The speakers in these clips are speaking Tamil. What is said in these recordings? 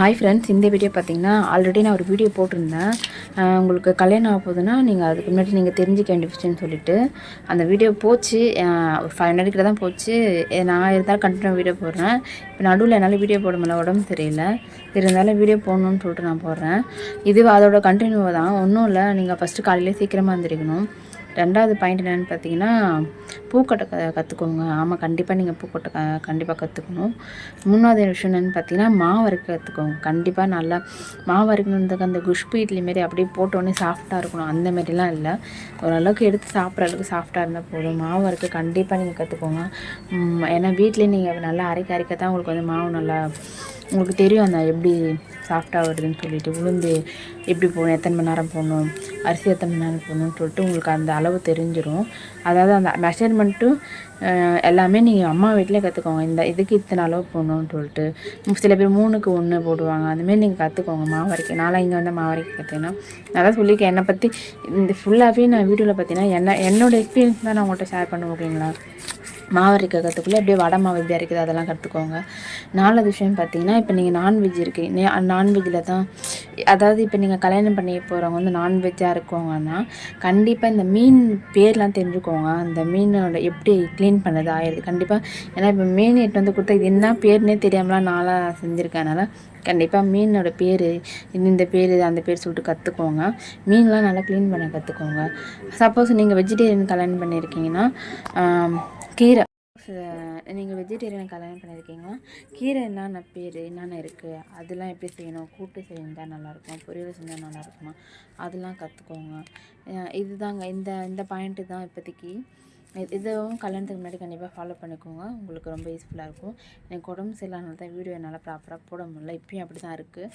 ஹாய் ஃப்ரெண்ட்ஸ் இந்த வீடியோ பார்த்தீங்கன்னா ஆல்ரெடி நான் ஒரு வீடியோ போட்டிருந்தேன். உங்களுக்கு கல்யாணம் ஆக போதுன்னா நீங்கள் அதுக்கு முன்னாடி நீங்கள் தெரிஞ்சுக்க வேண்டிய விஷயம்னு சொல்லிட்டு அந்த வீடியோ போச்சு. ஒரு ஃபைவ் ஹண்ட்ரட் கிட்ட தான் போச்சு. நான் இருந்தாலும் கண்டினியூ வீடியோ போடுறேன். இப்போ நடுவில் என்னால் வீடியோ போட முடியல உடம்பு சரியில்லை. இருந்தாலும் வீடியோ போடணும்னு சொல்லிட்டு நான் போடுறேன். இது அதோட கண்டினியூவாக தான். ஒன்றும் இல்லை நீங்கள் ஃபஸ்ட்டு காலையிலே சீக்கிரமாக இருந்திருக்கணும் ரெண்டாவது பாயிண்ட் என்னென்னு பார்த்தீங்கன்னா பூக்கொட்டை க கற்றுக்கோங்க ஆமாம் கண்டிப்பாக நீங்கள் பூக்கொட்டை க கண்டிப்பாக கற்றுக்கணும் மூணாவது விஷயம் என்னென்னு பார்த்தீங்கன்னா மாவு அரைக்க கற்றுக்கோங்க கண்டிப்பாக நல்லா மாவு அரைக்கணுன்றதுக்கு அந்த குஷ்பு இட்லி மாரி அப்படியே போட்டோன்னே சாஃப்டாக இருக்கணும். அந்த மாரிலாம் இல்லை. ஓரளவுக்கு எடுத்து சாப்பிட்ற அளவுக்கு சாஃப்டாக இருந்தால் போதும். மாவு அரைக்க கண்டிப்பாக நீங்கள் கற்றுக்கோங்க ஏன்னா வீட்லேயே நீங்கள் நல்லா அரைக்க அரைக்க தான் உங்களுக்கு வந்து மாவு நல்லா உங்களுக்கு தெரியும் அந்த எப்படி சாஃப்டாக வருதுன்னு சொல்லிட்டு உளுந்து எப்படி போகணும் எத்தனை மணி நேரம் போகணும் அரிசி எத்தனை மணி நேரம் போகணும்னு சொல்லிட்டு உங்களுக்கு அந்த அளவு தெரிஞ்சிடும் அதாவது அந்த மெஷர்மெண்ட்டும் எல்லாமே நீங்கள் அம்மா வீட்டிலே கற்றுக்கோங்க இந்த இதுக்கு இத்தனை அளவு போகணும்னு சொல்லிட்டு. சில பேர் மூணுக்கு ஒன்று போடுவாங்க. அந்தமாரி நீங்கள் கற்றுக்கோங்க மாவரைக்கு. நான்லாம் இங்கே வந்து மாவரைக்கு கற்றுக்கினா நல்லா சொல்லியிருக்கேன். என்னை பற்றி இந்த ஃபுல்லாகவே நான் வீடியோவில் பார்த்தீங்கன்னா என்ன என்னோடய எக்ஸ்பீரியன்ஸ் தான் நான் உங்கள்கிட்ட ஷேர் பண்ணுவோம் ஓகேங்களா மாவு அரைக்க கற்றுக்குள்ளே அப்படியே வடை மாவு எப்படி அரைக்குது அதெல்லாம் கற்றுக்கோங்க. நாலாவது விஷயம் பார்த்தீங்கன்னா இப்போ நீங்கள் நான்வெஜ் இருக்குது நான்வெஜ்ஜில் தான் அதாவது இப்போ நீங்கள் கல்யாணம் பண்ணி போகிறவங்க வந்து நான்வெஜ்ஜாக இருக்கவங்கன்னா கண்டிப்பாக இந்த மீன் பேர்லாம் தெரிஞ்சுக்கோங்க. அந்த மீனோட எப்படி க்ளீன் பண்ணது ஆயிடுது. கண்டிப்பாக ஏன்னா இப்போ மீன் எட்டு வந்து கொடுத்தா இது என்ன பேர்னே தெரியாமலாம் நாளாக செஞ்சுருக்கேன். அதனால் கண்டிப்பாக மீனோட பேர் இந்த பேர் அந்த பேர் சொல்லிட்டு கற்றுக்கோங்க. மீன்லாம் நல்லா க்ளீன் பண்ண கற்றுக்கோங்க. சப்போஸ் நீங்கள் வெஜிடேரியன் கல்யாணம் பண்ணியிருக்கீங்கன்னா கீரை. நீங்கள் வெஜிடேரியன் கல்யாணம் பண்ணியிருக்கீங்கன்னா கீரை என்னென்ன பேர் என்னென்ன இருக்குது அதெல்லாம் எப்படி செய்யணும்? கூட்டு செஞ்சால் நல்லாயிருக்கும்? பொரியல் செஞ்சால் நல்லாயிருக்குமா? அதெல்லாம் கற்றுக்கோங்க இதுதாங்க இந்த இந்த பாயிண்ட்டு தான் இப்போதைக்கு. இதுவும் கல்யாணத்துக்கு முன்னாடி கண்டிப்பாக ஃபாலோ பண்ணிக்கோங்க. உங்களுக்கு ரொம்ப யூஸ்ஃபுல்லாக இருக்கும். எனக்கு உடம்பு சரியில்லாதனால தான் வீடியோ என்னால் ப்ராப்பராக போட முடியல. இப்பயும் அப்படி தான் இருக்குது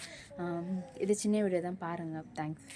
இது சின்ன வீடியோ தான் பாருங்கள் தேங்க்ஸ்